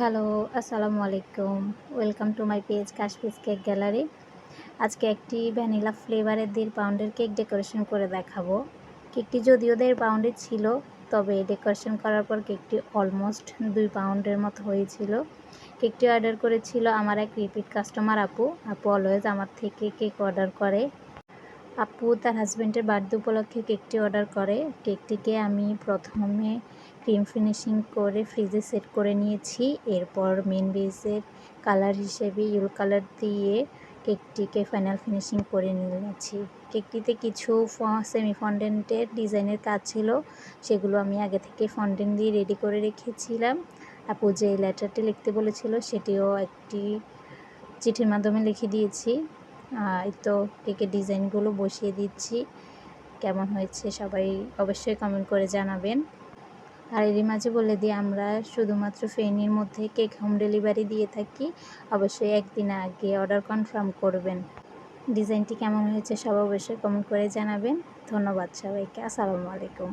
Hello, আসসালামু আলাইকুম। Welcome to my page কাশপিস কেক গ্যালারি আজকে একটি ভ্যানিলা ফ্লেভারের দেড় পাউন্ডের কেক ডেকোরেশন করে দেখাবো। কেকটি যদিও দেড় পাউন্ডের ছিল, তবে ডেকোরেশন করার পর কেকটি অলমোস্ট দুই পাউন্ডের মতো হয়েছিল। কেকটি অর্ডার করেছিল আমার এক রিপিট কাস্টমার আপু। আপু অলওয়েজ আমার থেকে কেক অর্ডার করে। আপু তার হাজব্যান্ডের বার্থডে উপলক্ষে কেকটি অর্ডার করে। কেকটিকে আমি প্রথমে ক্রিম ফিনিশিং করে ফ্রিজে সেট করে নিয়েছি। এরপর মেন বেসের কালার হিসেবে ইউল কালার দিয়ে কেকটিকে ফাইনাল ফিনিশিং করে নিয়েছি। কেকটিতে কিছু সেমি ফন্ডেন্টের ডিজাইনের কাজ ছিল, সেগুলো আমি আগে থেকে ফন্ডেন্ট দিয়ে রেডি করে রেখেছিলাম। আপু যে লেটারটি লিখতে বলেছিল, সেটিও একটি চিঠির মাধ্যমে লিখে দিয়েছি। এই তো কেকের ডিজাইনগুলো বসিয়ে দিচ্ছি। কেমন হয়েছে সবাই অবশ্যই কমেন্ট করে জানাবেন। আর এরই মাঝে বলে দিই, আমরা শুধুমাত্র ফেনির মধ্যে কেক হোম ডেলিভারি দিয়ে থাকি। অবশ্যই একদিন আগে অর্ডার কনফার্ম করবেন। ডিজাইনটি কেমন হয়েছে সব অবশ্যই কমেন্ট করে জানাবেন। ধন্যবাদ সবাইকে। আসসালামু আলাইকুম।